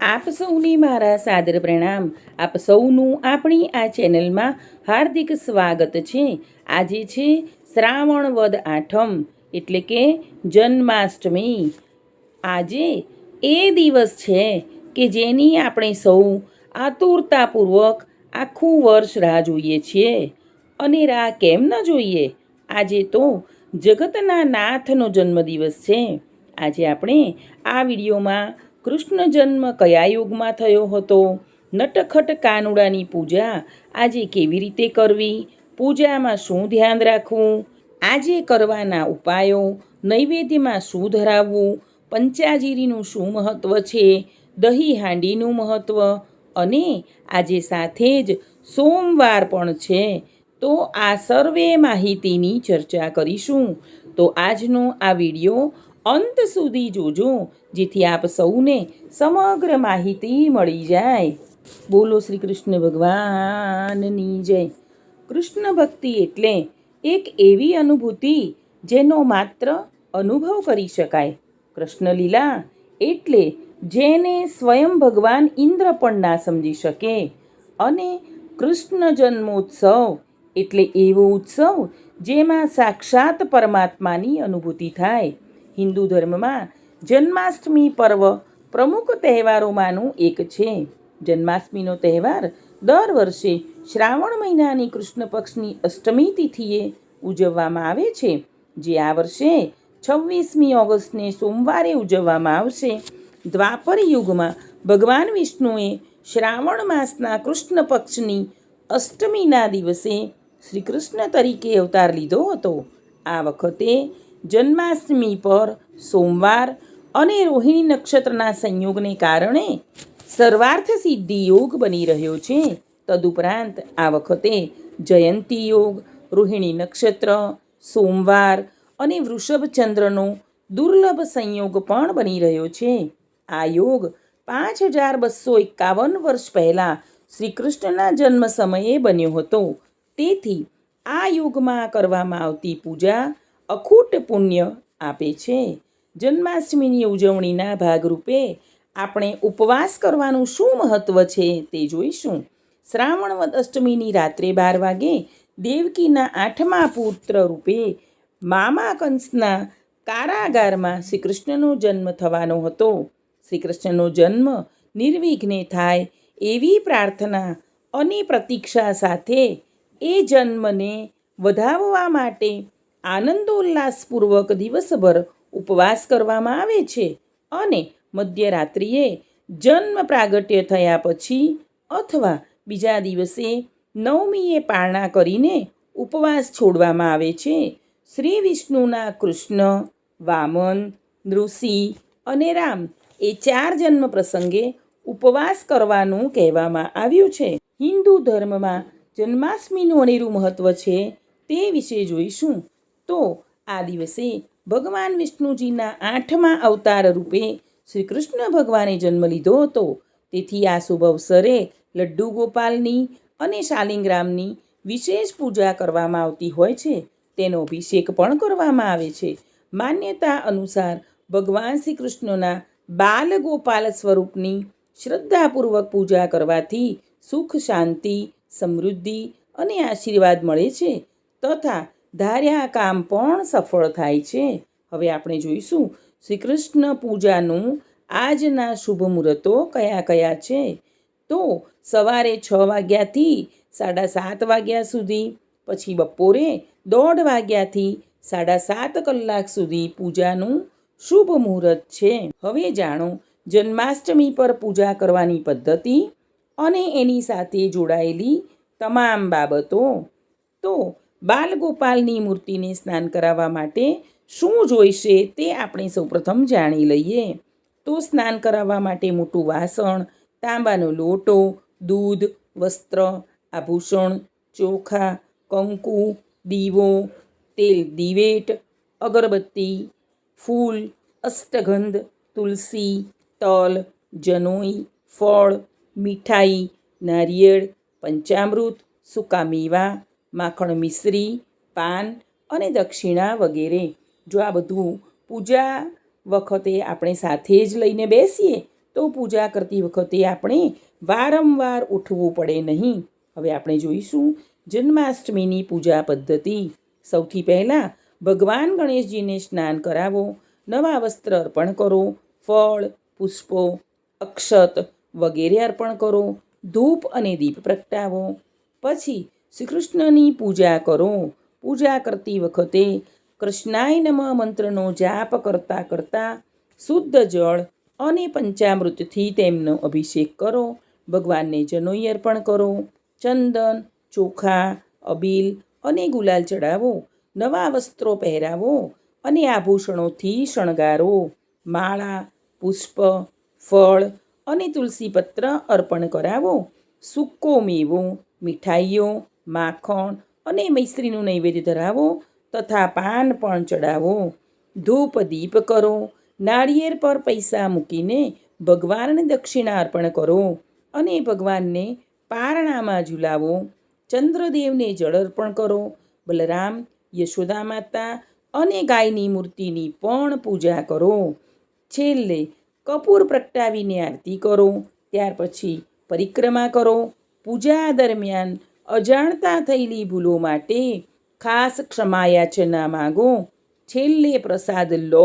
આપ સૌને મારા સાદર પ્રણામ. આપ સૌનું આપણી આ ચેનલમાં હાર્દિક સ્વાગત છે. આજે છે શ્રાવણ વદ આઠમ, એટલે કે જન્માષ્ટમી. આજે એ દિવસ છે કે જેની આપણે સૌ આતુરતાપૂર્વક આખું વર્ષ રાહ જોઈએ છીએ. અને રાહ કેમ ન જોઈએ? આજે તો જગતના નાથનો જન્મદિવસ છે. આજે આપણે આ વિડીયોમાં કૃષ્ણ જન્મ કયા યુગમાં થયો હતો? નટખટ કાનુડાની પૂજા આજે કેવી રીતે કરવી? પૂજામાં શું ધ્યાન રાખવું? આજે કરવાના ઉપાયો? નૈવેદ્યમાં શું ધરાવવું? પંચાજીરીનું શું મહત્ત્વ છે? દહીં હાંડીનું મહત્ત્વ અને આજે સાથે જ સોમવાર પણ છે. તો આ સર્વે માહિતીની ચર્ચા કરીશું. તો આજનો આ વીડિયો અંત સુધી જોજો, જેથી આપ સૌને સમગ્ર માહિતી મળી જાય. બોલો શ્રી કૃષ્ણ ભગવાનની જય. કૃષ્ણ ભક્તિ એટલે એક એવી અનુભૂતિ જેનો માત્ર અનુભવ કરી શકાય. કૃષ્ણલીલા એટલે જેને સ્વયં ભગવાન ઇન્દ્ર પણ ના સમજી શકે. અને કૃષ્ણ જન્મોત્સવ એટલે એવો ઉત્સવ જેમાં સાક્ષાત પરમાત્માની અનુભૂતિ થાય. હિન્દુ ધર્મમાં જન્માષ્ટમી પર્વ પ્રમુખ તહેવારોમાંનું એક છે. જન્માષ્ટમીનો તહેવાર દર વર્ષે શ્રાવણ મહિનાની કૃષ્ણ પક્ષની અષ્ટમી તિથિએ ઉજવવામાં આવે છે, જે આ વર્ષે છવ્વીસમી ઓગસ્ટને સોમવારે ઉજવવામાં આવશે. દ્વાપર યુગમાં ભગવાન વિષ્ણુએ શ્રાવણ માસના કૃષ્ણ પક્ષની અષ્ટમીના દિવસે શ્રી કૃષ્ણ તરીકે અવતાર લીધો હતો. આ વખતે જન્માષ્ટમી પર સોમવાર અને રોહિણી નક્ષત્રના સંયોગને કારણે સર્વાર્થ સિદ્ધિ યોગ બની રહ્યો છે. તદુપરાંત આ વખતે જયંતી યોગ, રોહિણી નક્ષત્ર, સોમવાર અને વૃષભચંદ્રનો દુર્લભ સંયોગ પણ બની રહ્યો છે. આ યોગ પાંચ હજાર બસો એકાવન વર્ષ પહેલાં શ્રી કૃષ્ણના જન્મ સમયે બન્યો હતો. તેથી આ યોગમાં કરવામાં આવતી પૂજા અખૂટ પુણ્ય આપે છે. જન્માષ્ટમીની ઉજવણીના ભાગરૂપે આપણે ઉપવાસ કરવાનું શું મહત્ત્વ છે તે જોઈશું. શ્રાવણ વદ અષ્ટમીની રાત્રે બાર વાગે દેવકીના આઠમા પુત્ર રૂપે મામા કંસના કારાગારમાં શ્રી કૃષ્ણનો જન્મ થવાનો હતો. શ્રી કૃષ્ણનો જન્મ નિર્વિઘ્ને થાય એવી પ્રાર્થના અને પ્રતીક્ષા સાથે એ જન્મને વધાવવા માટે આનંદોલ્લાસપૂર્વક દિવસભર ઉપવાસ કરવામાં આવે છે અને મધ્યરાત્રિએ જન્મ પ્રાગટ્ય થયા પછી અથવા બીજા દિવસે નવમીએ પારણા કરીને ઉપવાસ છોડવામાં આવે છે. શ્રી વિષ્ણુના કૃષ્ણ, વામન નૃષિ અને રામ એ ચાર જન્મ પ્રસંગે ઉપવાસ કરવાનું કહેવામાં આવ્યું છે. હિન્દુ ધર્મમાં જન્માષ્ટમીનું અનેરું મહત્ત્વ છે તે વિશે જોઈશું. તો આ દિવસે ભગવાન વિષ્ણુજીના આઠમા અવતાર રૂપે શ્રી કૃષ્ણ ભગવાને જન્મ લીધો હતો. તેથી આ શુભ અવસરે લડ્ડુ ગોપાલની અને શાલિંગ્રામની વિશેષ પૂજા કરવામાં આવતી હોય છે. તેનો અભિષેક પણ કરવામાં આવે છે. માન્યતા અનુસાર ભગવાન શ્રી કૃષ્ણના બાલ ગોપાલ સ્વરૂપની શ્રદ્ધાપૂર્વક પૂજા કરવાથી સુખ, શાંતિ, સમૃદ્ધિ અને આશીર્વાદ મળે છે. તથા ધાર્યા કામ પણ સફળ થાય છે. હવે આપણે જોઈશું શ્રી કૃષ્ણ પૂજાનું આજના શુભ મુહૂર્તો કયા કયા છે. તો સવારે છ વાગ્યાથી સાડા સાત વાગ્યા સુધી, પછી બપોરે દોઢ વાગ્યાથી સાડા સાત કલાક સુધી પૂજાનું શુભ મુહૂર્ત છે. હવે જાણો, જન્માષ્ટમી પર પૂજા કરવાની પદ્ધતિ અને એની સાથે જોડાયેલી તમામ બાબતો. તો બાલગોપાલની મૂર્તિને સ્નાન કરાવવા માટે શું જોઈશે તે આપણે સૌપ્રથમ જાણી લઈએ. તો સ્નાન કરાવવા માટે મોટું વાસણ, તાંબાનો લોટો, દૂધ, વસ્ત્ર, આભૂષણ, ચોખા, કંકુ, દીવો, તેલ દિવેટ, અગરબત્તી, ફૂલ, અષ્ટગંધ, તુલસી, તલ, જનોઈ, ફળ, મીઠાઈ, નારિયેળ, પંચામૃત, સૂકા મેવા માખણ મિશ્રી, પાન અને દક્ષિણા વગેરે. જો આ બધું પૂજા વખતે આપણે સાથે જ લઈને બેસીએ, તો પૂજા કરતી વખતે આપણે વારંવાર ઉઠવું પડે નહીં. હવે આપણે જોઈશું જન્માષ્ટમીની પૂજા પદ્ધતિ. સૌથી પહેલાં ભગવાન ગણેશજીને સ્નાન કરાવો, નવા વસ્ત્ર અર્પણ કરો, ફળ, પુષ્પો, અક્ષત વગેરે અર્પણ કરો, ધૂપ અને દીપ પ્રગટાવો. પછી શ્રી કૃષ્ણની પૂજા કરો. પૂજા કરતી વખતે કૃષ્ણાય નમ મંત્રનો જાપ કરતાં કરતાં શુદ્ધ જળ અને પંચામૃતથી તેમનો અભિષેક કરો. ભગવાનને જનોઈ અર્પણ કરો. ચંદન, ચોખા, અબીલ અને ગુલાલ ચડાવો. નવા વસ્ત્રો પહેરાવો અને આભૂષણોથી શણગારો. માળા, પુષ્પ, ફળ અને તુલસીપત્ર અર્પણ કરાવો. સૂકો મેવો, મીઠાઈઓ માખણ અને મૈસ્ત્રીનું નૈવેદ્ય ધરાવો તથા પાન પણ ચડાવો. ધૂપ દીપ કરો. નાળિયેર પર પૈસા મૂકીને ભગવાનને દક્ષિણા અર્પણ કરો અને ભગવાનને પારણામાં ઝુલાવો. ચંદ્રદેવને જળ અર્પણ કરો. બલરામ, યશોદા માતા અને ગાયની મૂર્તિની પણ પૂજા કરો. છેલ્લે કપૂર પ્રગટાવીને આરતી કરો. ત્યાર પછી પરિક્રમા કરો. પૂજા દરમિયાન અજાણતા થયેલી ભૂલો માટે ખાસ ક્ષમાયાચના માગો, છેલ્લે પ્રસાદ લો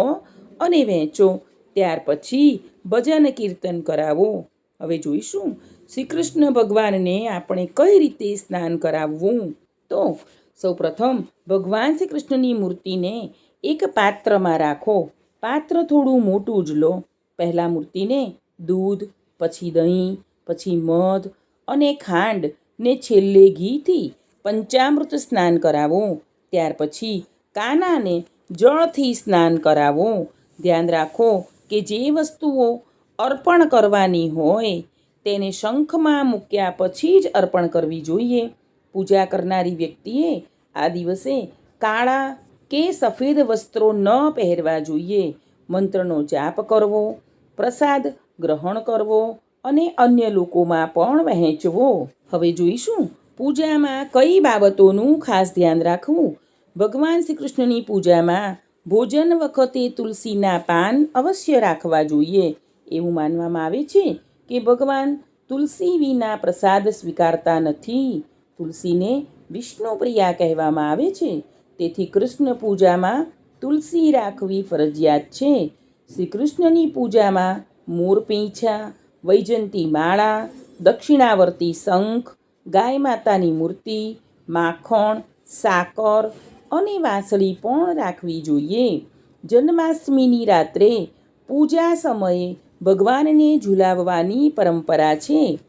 અને વહેંચો, ત્યાર પછી ભજન કીર્તન કરાવો. હવે જોઈશું શ્રી કૃષ્ણ ભગવાનને આપણે કઈ રીતે સ્નાન કરાવવું? તો સૌપ્રથમ ભગવાન શ્રી કૃષ્ણની મૂર્તિને એક પાત્રમાં રાખો. પાત્ર થોડું મોટું જ લો. પહેલાં મૂર્તિને દૂધ, પછી દહીં, પછી મધ અને ખાંડ ને છેલ્લે ઘીથી પંચામૃત સ્નાન કરાવો. ત્યાર પછી કાનાને જળથી સ્નાન કરાવો. ધ્યાન રાખો કે જે વસ્તુઓ અર્પણ કરવાની હોય તેને શંખમાં મૂક્યા પછી જ અર્પણ કરવી જોઈએ. પૂજા કરનારી વ્યક્તિએ આ દિવસે કાળા કે સફેદ વસ્ત્રો ન પહેરવા જોઈએ. મંત્રનો જાપ કરવો, પ્રસાદ ગ્રહણ કરવો અને અન્ય લોકોમાં પણ વહેંચવો. હવે જોઈશું, પૂજામાં કઈ બાબતોનું ખાસ ધ્યાન રાખવું? ભગવાન શ્રી કૃષ્ણની પૂજામાં ભોજન વખતે તુલસીના પાન અવશ્ય રાખવા જોઈએ. એવું માનવામાં આવે છે કે ભગવાન તુલસી વિના પ્રસાદ સ્વીકારતા નથી. તુલસીને વિષ્ણુપ્રિયા કહેવામાં આવે છે. તેથી કૃષ્ણ પૂજામાં તુલસી રાખવી ફરજિયાત છે. શ્રી કૃષ્ણની પૂજામાં મોર પીંછા વૈજંતી માળા, દક્ષિણાવર્તી શંખ, ગાય માતાની મૂર્તિ, માખણ, સાકર અને વાંસળી પણ રાખવી જોઈએ. જન્માષ્ટમીની રાત્રે પૂજા સમયે ભગવાનને ઝુલાવવાની પરંપરા છે.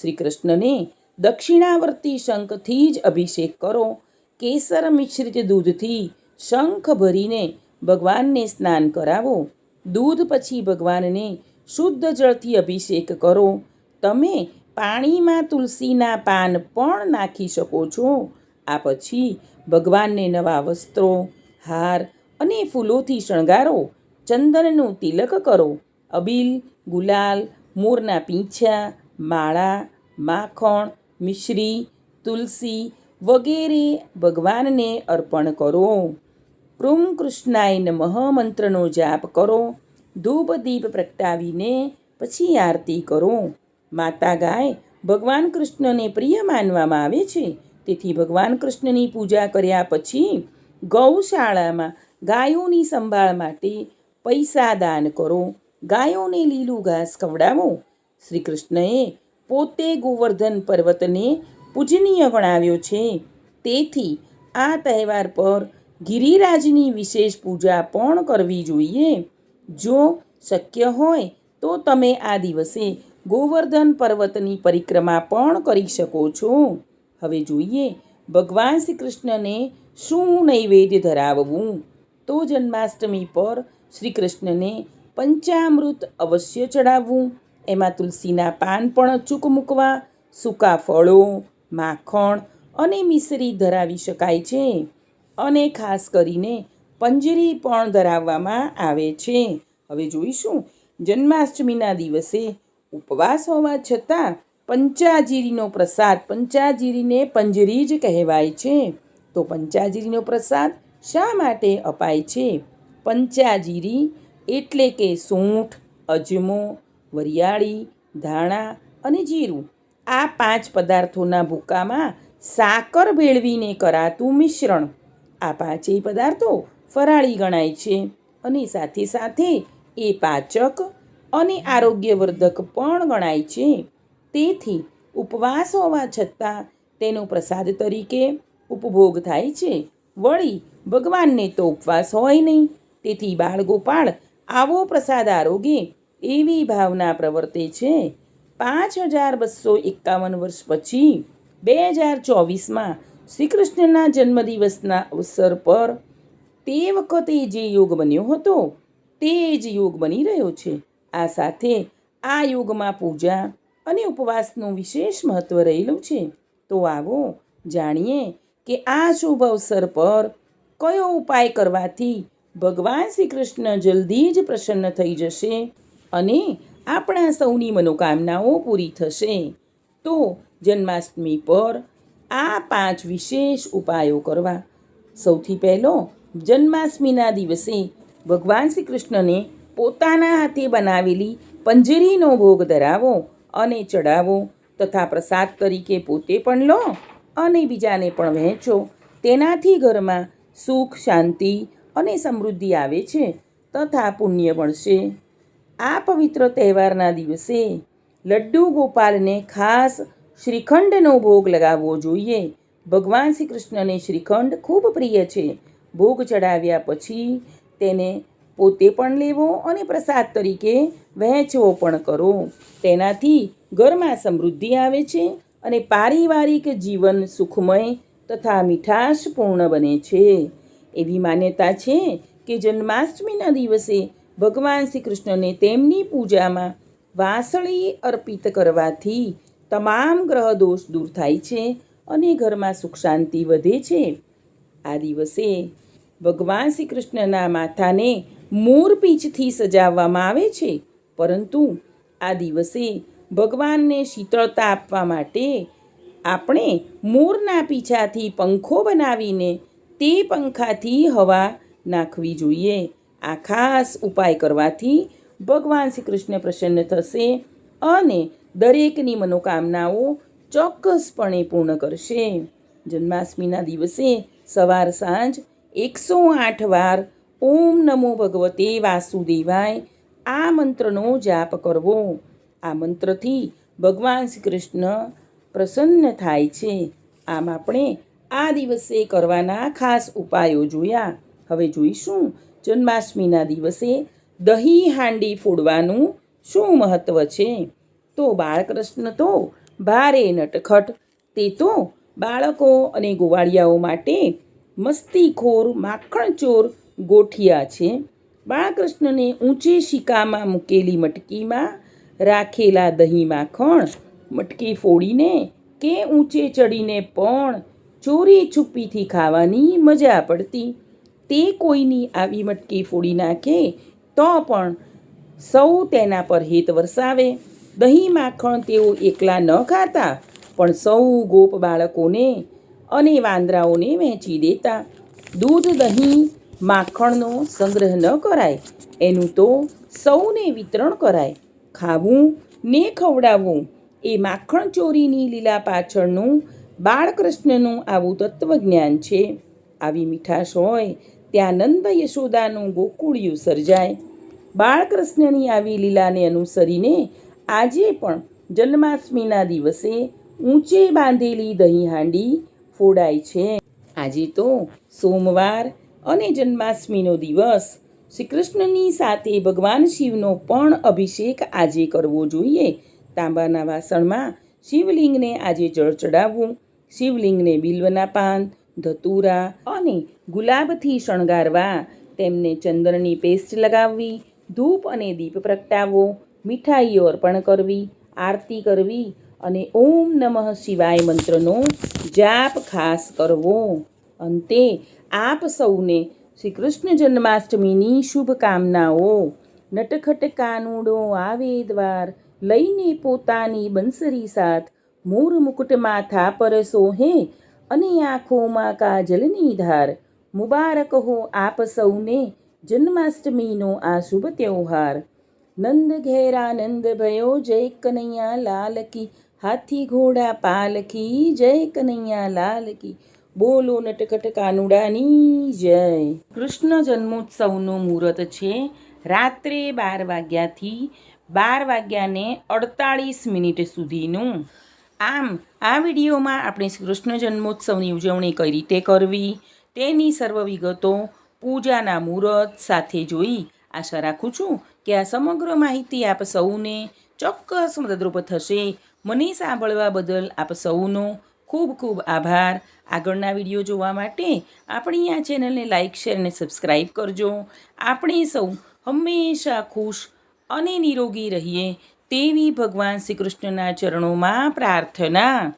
શ્રી કૃષ્ણને દક્ષિણાવર્તી શંખથી જ અભિષેક કરો. કેસર મિશ્રિત દૂધથી શંખ ભરીને ભગવાનને સ્નાન કરાવો. દૂધ પછી ભગવાનને શુદ્ધ જળથી અભિષેક કરો. તમે પાણીમાં તુલસીના પાન પણ નાખી શકો છો. આ પછી ભગવાનને નવા વસ્ત્રો, હાર અને ફૂલોથી શણગારો. ચંદનનું તિલક કરો. અબીલ, ગુલાલ, મોરના પીંછા, માળા, માખણ, મિશ્રી, તુલસી વગેરે ભગવાનને અર્પણ કરો. કૃમ કૃષ્ણાય નમઃ મંત્રનો જાપ કરો. ધૂપ દીપ પ્રગટાવીને પછી આરતી કરો. માતા ગાય, ભગવાન કૃષ્ણને પ્રિય માનવામાં આવે છે. તેથી ભગવાન કૃષ્ણની પૂજા કર્યા પછી ગૌશાળામાં ગાયોની સંભાળ માટે પૈસા દાન કરો. ગાયોને લીલું ઘાસ ખવડાવો. શ્રી કૃષ્ણએ પોતે ગોવર્ધન પર્વતને પૂજનીય ગણાવ્યો છે. તેથી આ તહેવાર પર ગિરિરાજની વિશેષ પૂજા પણ કરવી જોઈએ. જો શક્ય હોય તો તમે આ દિવસે ગોવર્ધન પર્વતની પરિક્રમા પણ કરી શકો છો. હવે જોઈએ ભગવાન શ્રી કૃષ્ણને શું નૈવેદ્ય ધરાવવું? તો જન્માષ્ટમી પર શ્રી કૃષ્ણને પંચામૃત અવશ્ય ચડાવવું. એમાં તુલસીના પાન પણ અચૂક મૂકવા, સૂકા ફળો, માખણ અને મિશ્રી ધરાવી શકાય છે. અને ખાસ કરીને પંજરી પણ ધરાવવામાં આવે છે. હવે જોઈશું. જન્માષ્ટમીના દિવસે ઉપવાસ હોવા છતાં પંચાજીરીનો પ્રસાદ પંચાજીરીને પંજરી જ કહેવાય છે. તો પંચાજીરીનો પ્રસાદ શા માટે અપાય છે? પંચાજીરી એટલે કે સૂંઠ, અજમો, વરિયાળી, ધાણા અને જીરું. આ પાંચ પદાર્થોના ભૂકામાં સાકર ભેળવીને કરાતું મિશ્રણ. આ પાંચેય પદાર્થો ફરાળી ગણાય છે. અને સાથે સાથે એ પાચક અને આરોગ્યવર્ધક પણ ગણાય છે. તેથી ઉપવાસ હોવા છતાં તેનો પ્રસાદ તરીકે ઉપભોગ થાય છે. વળી ભગવાનને તો ઉપવાસ હોય નહીં. તેથી બાળગોપાળ આવો પ્રસાદ આરોગે એવી ભાવના પ્રવર્તે છે. પાંચ હજાર બસો એકાવન વર્ષ પછી બે હજાર ચોવીસમાં શ્રી કૃષ્ણના જન્મદિવસના અવસર પર તે વખતે જે યોગ બન્યો હતો, તે જ યોગ બની રહ્યો છે. આ સાથે આ યોગમાં પૂજા અને ઉપવાસનું વિશેષ મહત્ત્વ રહેલું છે. તો આવો જાણીએ કે આ શુભ અવસર પર કયો ઉપાય કરવાથી ભગવાન શ્રી કૃષ્ણ જલ્દી જ પ્રસન્ન થઈ જશે અને આપણા સૌની મનોકામનાઓ પૂરી થશે. તો જન્માષ્ટમી પર આ પાંચ વિશેષ ઉપાયો કરવા. સૌથી પહેલો જન્માષ્ટમીના દિવસે ભગવાન શ્રી કૃષ્ણને પોતાના હાથે બનાવેલી પંજરીનો ભોગ ધરાવો અને ચડાવો તથા પ્રસાદ તરીકે પોતે પણ લો અને બીજાને પણ વહેંચો. તેનાથી ઘરમાં સુખ, શાંતિ અને સમૃદ્ધિ આવે છે તથા પુણ્ય મળશે. આ પવિત્ર તહેવારના દિવસે લડ્ડુ ગોપાલને ખાસ શ્રીખંડનો ભોગ લગાવવો જોઈએ. ભગવાન શ્રી કૃષ્ણને શ્રીખંડ ખૂબ પ્રિય છે. ભોગ ચડાવ્યા પછી તેને પોતે પણ લેવો અને પ્રસાદ તરીકે વહેંચવો પણ કરો. તેનાથી ઘરમાં સમૃદ્ધિ આવે છે અને પારિવારિક જીવન સુખમય તથા મીઠાશપૂર્ણ બને છે. એવી માન્યતા છે કે જન્માષ્ટમીના દિવસે ભગવાન શ્રી કૃષ્ણને તેમની પૂજામાં વાસળી અર્પિત કરવાથી તમામ ગ્રહ દોષ દૂર થાય છે અને ઘરમાં સુખ શાંતિ વધે છે. આ દિવસે ભગવાન શ્રી કૃષ્ણના માથાને મોરપીંછથી સજાવવામાં આવે છે. પરંતુ આ દિવસે ભગવાનને શીતળતા આપવા માટે આપણે મોરના પીછાથી પંખો બનાવીને તે પંખાથી હવા નાખવી જોઈએ. આ ખાસ ઉપાય કરવાથી ભગવાન શ્રી કૃષ્ણ પ્રસન્ન થશે અને દરેકની મનોકામનાઓ ચોક્કસપણે પૂર્ણ કરશે. જન્માષ્ટમીના દિવસે સવાર સાંજ એકસો આઠ વાર ઓમ નમો ભગવતે વાસુદેવાય. આ મંત્રનો જાપ કરવો. આ મંત્રથી ભગવાન શ્રી કૃષ્ણ પ્રસન્ન થાય છે. આમ આપણે આ દિવસે કરવાના ખાસ ઉપાયો જોયા. હવે જોઈશું જન્માષ્ટમીના દિવસે દહીં હાંડી ફોડવાનું શું મહત્ત્વ છે? તો બાળકૃષ્ણ તો ભારે નટખટ. તે તો બાળકો અને ગોવાળિયાઓ માટે મસ્તીખોર, માખણચોર ગોઠિયા છે. બાળકૃષ્ણને ઊંચે શિકામાં મૂકેલી મટકીમાં રાખેલા દહીં માખણ મટકી ફોડીને કે ઊંચે ચડીને પણ ચોરી છુપ્પીથી ખાવાની મજા પડતી. તે કોઈની આવી મટકી ફોડી નાખે તો પણ સૌ તેના પર હેત વરસાવે. દહીં માખણ તેઓ એકલા ન ખાતા. પણ સૌ ગોપ બાળકોને અને વાંદરાઓને વહેંચી દેતા. દૂધ, દહીં, માખણનો સંગ્રહ ન કરાય. એનું તો સૌને વિતરણ કરાય. ખાવું ને ખવડાવવું એ માખણ ચોરીની લીલા પાછળનું બાળકૃષ્ણનું આવું તત્વજ્ઞાન છે. આવી મીઠાશ હોય ત્યાં નંદ યશોદાનું ગોકુળિયું સર્જાય. બાળકૃષ્ણની આવી લીલાને અનુસરીને આજે પણ જન્માષ્ટમીના દિવસે ઊંચે બાંધેલી દહીં હાંડી ફોડાય છે. આજે તો સોમવાર અને જન્માષ્ટમીનો દિવસ. શ્રી કૃષ્ણની સાથે ભગવાન શિવનો પણ અભિષેક આજે કરવો જોઈએ. તાંબાના વાસણમાં શિવલિંગને આજે જળ ચડાવવું, શિવલિંગને બિલ્વના પાન, ધતુરા અને ગુલાબથી શણગારવા, તેમને ચંદનની પેસ્ટ લગાવવી, ધૂપ અને દીપ પ્રગટાવવો, મીઠાઈઓ અર્પણ કરવી, આરતી કરવી અને ઓમ નમઃ શિવાય મંત્રનો જાપ ખાસ કરવો. અંતે આપ સૌને શ્રી કૃષ્ણ જન્માષ્ટમીની શુભકામનાઓ. નટખટ કાનુડો આવે દ્વાર લઈને પોતાની બંસરી સાથ મોર મુકુટ માથા પર સોહે અને આંખોમાં કાજલની ધાર. મુબારક હો આપ સૌને જન્માષ્ટમીનો આ શુભ ત્યોહાર નંદ ઘેર નંદ ભયો જય કનૈયા લાલ કી હાથી ઘોડા પાલકી જય કનૈયા લાલ કી. બોલો નટકટ કાનુડાની જય. કૃષ્ણ જન્મોત્સવનું મુહૂર્ત છે રાત્રે બાર વાગ્યાથી બાર વાગ્યાને અડતાળીસ મિનિટ સુધીનું. આમ, આ વિડીયોમાં આપણે કૃષ્ણ જન્મોત્સવની ઉજવણી કઈ રીતે કરવી, તેની સર્વ વિગતો પૂજાના મુહૂર્ત સાથે જોઈ આશા રાખું છું કે આ સમગ્ર માહિતી આપ સૌને ચોક્કસ મદદરૂપ થશે. મને સાંભળવા બદલ આપ સૌનો ખૂબ ખૂબ આભાર. આગળના વીડિયો જોવા માટે આપણી આ ચેનલને લાઇક શેર અને સબસ્ક્રાઈબ કરજો. આપણે સૌ હંમેશા ખુશ અને નિરોગી રહીએ તેવી ભગવાન શ્રી કૃષ્ણના ચરણોમાં પ્રાર્થના